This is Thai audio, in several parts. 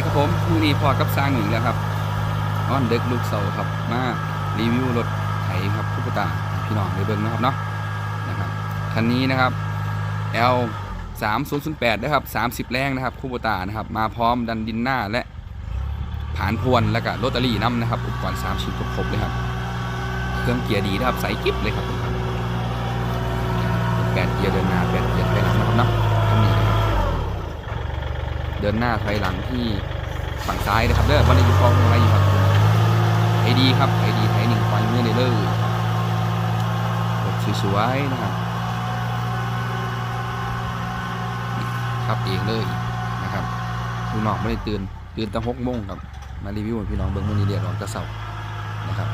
ดีครับผมมือนี้พอกับสร้างหนึ่งแล้วครับอ้อนเด็กลูกเสาครับมารีวิวรถไถครับคุปตาพี่น้องได้เบิ่งนะครับเนาะนะครับคันนี้นะครับ L 3 0 0 8นะครับ30 แรงนะครับคุปตานะครับมาพร้อมดันดินหน้าและผ่านพวนและก็โรตารี่น้ำนะครับอุปกรณ์3ชิ้นครบเลยครับ เครื่องเกียร์ดีนะครับใสกิ๊บเลยครับผมครับแปดเกียร์เดินหน้าแปดเกียร์ถอยหลังนะครับเนาะคันนี้นะครับ เดินหน้าถอยหลังที่ฝั่งซ้ายนะครับเด้อวันนี้อยู่กองอะไรอยู่ครับไอดีครับไอดีไทยหนึ่งไฟเมื่อในเลยรถสวยๆนะครับครับเองเลยนะครับพี่น้องไม่ได้ตื่นตื่นตั้งหกโมงครับมารีวิวให้พี่น้องเบิ้งมือนี้เรียกร้องกระเสานะครับ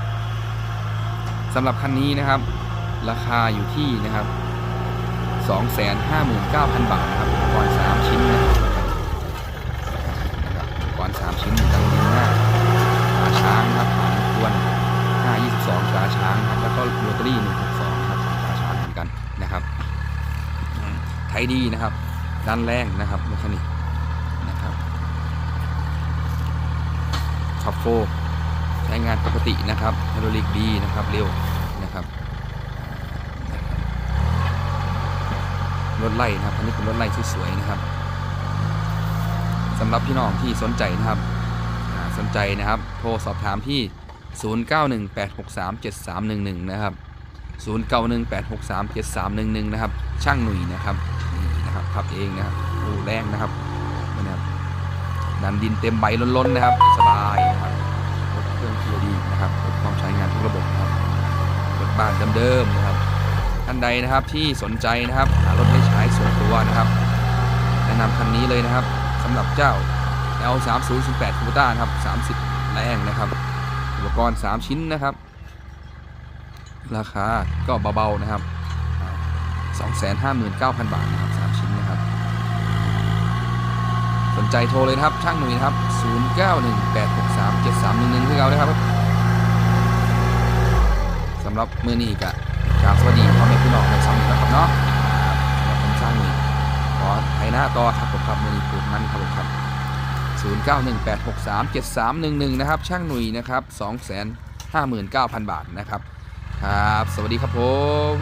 สำหรับคันนี้นะครับ ราคาอยู่ที่นะครับ 259,000 บาทนะครับก่อน3ชิ้นนะครับ นะครับอุปกรณ์ สามชิ้นอยู่ดังดินหน้าตาช้างครับฐานควน522ตาช้างครับแล้วก็โรตารี่162นะครับของตาช้างเหมือนกันนะครับไทยดีนะครับ ด้านแรงนะครับเมคานิกนะครับท็อปโฟใช้งานปกตินะครับไฮดรอลิกดีนะครับเร็วนะครับรถไล่นะครับอันนี้เป็นรถไล่ที่สวยนะครับ สำหรับพี่น้องที่สนใจนะครับสนใจนะครับ โทรสอบถามที่ 0918637311 นะครับ 0918637311 นะครับ ช่างหนุ่ยนะครับนี่นะครับขับเองนะครับโอ้แรงนะครับนี่นะครับดันดินเต็มใบล้นๆนะครับ สบายนะครับรถเครื่องเกียร์ดีนะครับรถพร้อมใช้งานทุกระบบนะครับรถบ้านเดิมๆนะครับท่านใดนะครับที่สนใจนะครับหารถไม่ใช้ส่วนตัวนะครับ แนะนำคันนี้เลยนะครับ สำหรับเจ้า L 3 0 0 8 c u b a นะครับ30 แรงนะครับ อุปกรณ์ 3 ชิ้นนะครับ ราคาก็เบาๆนะครับ 259,000 บาทนะครับ 3 ชิ้นนะครับ สนใจโทรเลยนะครับ ช่างหนุ่ยครับ 0918637311คือเราเลยครับสำหรับมือนี้กะกราบสวัสดีพ่อแม่พี่น้องในช่องนี้นะครับเนาะ น้าต่อครับผมครับมือนี้ปลูกมันครับผมครับ0918637311 นะครับ ช่างหนุ่ยนะครับ259,000 บาทนะครับ ครับ สวัสดีครับผม